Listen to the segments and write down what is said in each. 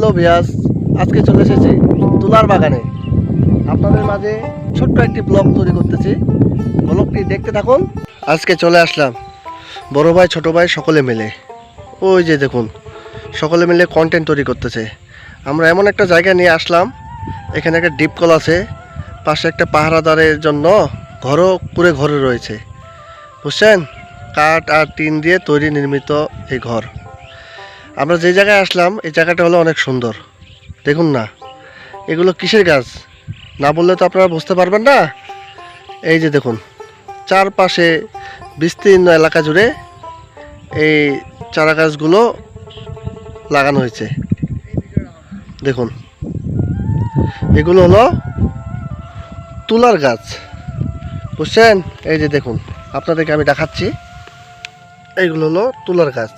Hello ভিয়াস আজকে চলে এসেছি তুলার বাগানে। আপনাদের মাঝে ছোট্ট একটি ব্লগ তৈরি করতেছি। ব্লগটি দেখতে থাকুন। আজকে চলে আসলাম বড় ভাই, ছোট ভাই সকলে মিলে। ওই যে দেখুন, সকলে মিলে কন্টেন্ট তৈরি করতেছে। আমরা এমন একটা জায়গা নিয়ে আসলাম, এখানে একটা ডিপ কল আছে। পাশে একটা পাহারাদারের জন্য ঘরও পুরে ঘরে রয়েছে। বুঝছেন? কাঠ আর টিন দিয়ে তৈরি নির্মিত এই ঘর। আমরা যে জায়গায় আসলাম, এই জায়গাটা হলো অনেক সুন্দর। দেখুন না, এগুলো কিসের গাছ? না বললে তো আপনারা বুঝতে পারবেন না। এই যে দেখুন, চারপাশে বিস্তীর্ণ এলাকা জুড়ে এই চারা গাছগুলো লাগানো হয়েছে। দেখুন, এগুলো হলো তুলার গাছ। বুঝছেন? এই যে দেখুন, আপনাদেরকে আমি দেখাচ্ছি। এইগুলো হলো তুলার গাছ।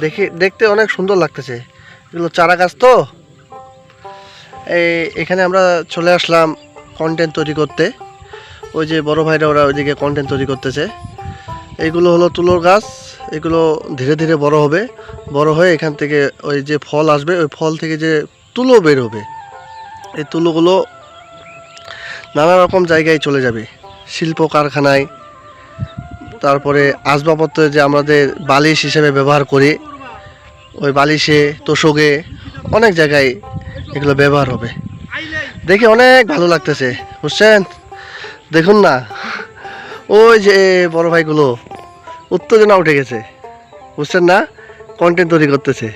দেখে, দেখতে অনেক সুন্দর লাগতেছে। এগুলো চারা গাছ তো। এই, এখানে আমরা চলে আসলাম কন্টেন্ট তৈরি করতে। ওই যে বড় ভাইরা ওরা ওইদিকে কন্টেন্ট তৈরি করতেছে। এইগুলো হলো তুলোর গাছ। এগুলো ধীরে ধীরে বড় হবে। বড় হয়ে এখান থেকে ওই যে ফল আসবে, ওই ফল থেকে যে তুলো বের হবে। এই তুলোগুলো নানা রকম জায়গায় চলে যাবে। শিল্প কারখানায়, তারপরে আসবাবপত্র যে আমাদের বালিশ হিসেবে ব্যবহার করি। ওই বালিশে তোষকে অনেক জায়গায় এগুলো ব্যবহার হবে। দেখে অনেক ভালো লাগতেছে বুঝছেন? দেখুন না ওই যে বড় ভাইগুলো উত্তেজনা উঠে গেছে বুঝছেন না? কন্টেন্ট তৈরি করতেছে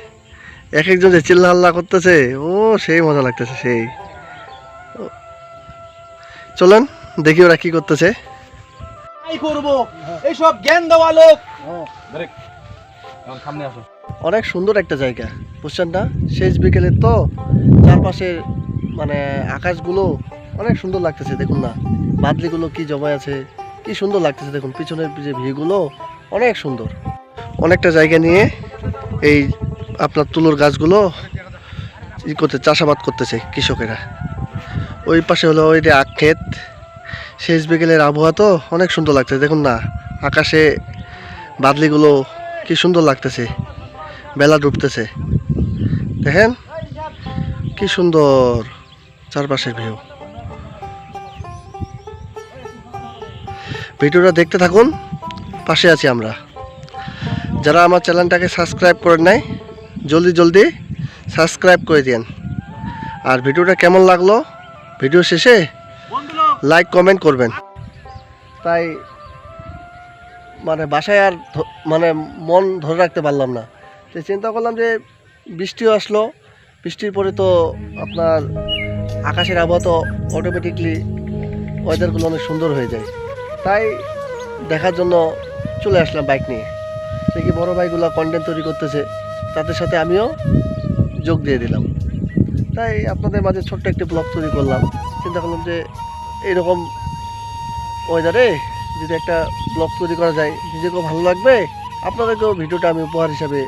এক একজন যে চিল্লা হাল্লা করতেছে ও সেই মজা লাগতেছে সেই। ও, চলেন দেখি ওরা কি করতেছে। করব এইসব জ্ঞান দেওয়া লোক। সামনে আসো। অনেক সুন্দর একটা জায়গা। বুঝছেন না? শেষ বিকেলে তো চারপাশে মানে আকাশগুলো অনেক সুন্দর লাগতেছে, দেখুন না? বাদলিগুলো কি জমায় আছে, কি সুন্দর লাগতেছে, দেখুন। পিছনের যে ভিউগুলো অনেক সুন্দর। অনেকটা জায়গা নিয়ে এই আপনার তুলোর গাছগুলো ই করতে, চাষাবাদ করতেছে কৃষকেরা। ওই পাশে হলো ওই যে আখ ক্ষেত। শেষ বিকেলের আবহাওয়া তো অনেক সুন্দর লাগতেছে, দেখুন না? আকাশে বাদলিগুলো কি সুন্দর লাগতেছে। বেলা ডুবতেছে। দেখেন, কি সুন্দর চারপাশের ভিউ। ভিডিওটা দেখতে থাকুন, পাশে আছি আমরা। যারা আমার চ্যানেলটাকে সাবস্ক্রাইব করে নাই, জলদি জলদি সাবস্ক্রাইব করে দিন আর ভিডিওটা কেমন লাগল, ভিডিও শেষে লাইক, কমেন্ট করবেন। তাই মানে বাসায় আর মানে মন ধরে রাখতে পারলাম না। তো চিন্তা করলাম যে বৃষ্টিও আসলো। বৃষ্টির পরে তো আপনার আকাশের আবহাওয়া তো অটোমেটিকলি ওয়েদারগুলো অনেক সুন্দর হয়ে যায়। তাই দেখার জন্য চলে আসলাম বাইক নিয়ে। দেখি বড় ভাইগুলো কন্টেন্ট তৈরি করতেছে, তাদের সাথে আমিও যোগ দিয়ে দিলাম। তাই আপনাদের মাঝে ছোট্ট একটি ব্লগ তৈরি করলাম। চিন্তা করলাম যে এইরকম ওয়েদারে যদি একটা ব্লগ তৈরি করা যায়, নিজেকেও ভালো লাগবে, আপনাদেরকেও ভিডিওটা আমি উপহার হিসাবে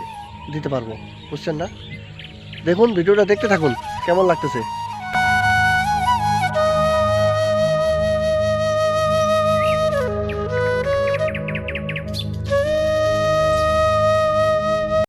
দিতে পারব। বুঝছেন না? দেখুন ভিডিওটা দেখতে থাকুন কেমন লাগতেছে।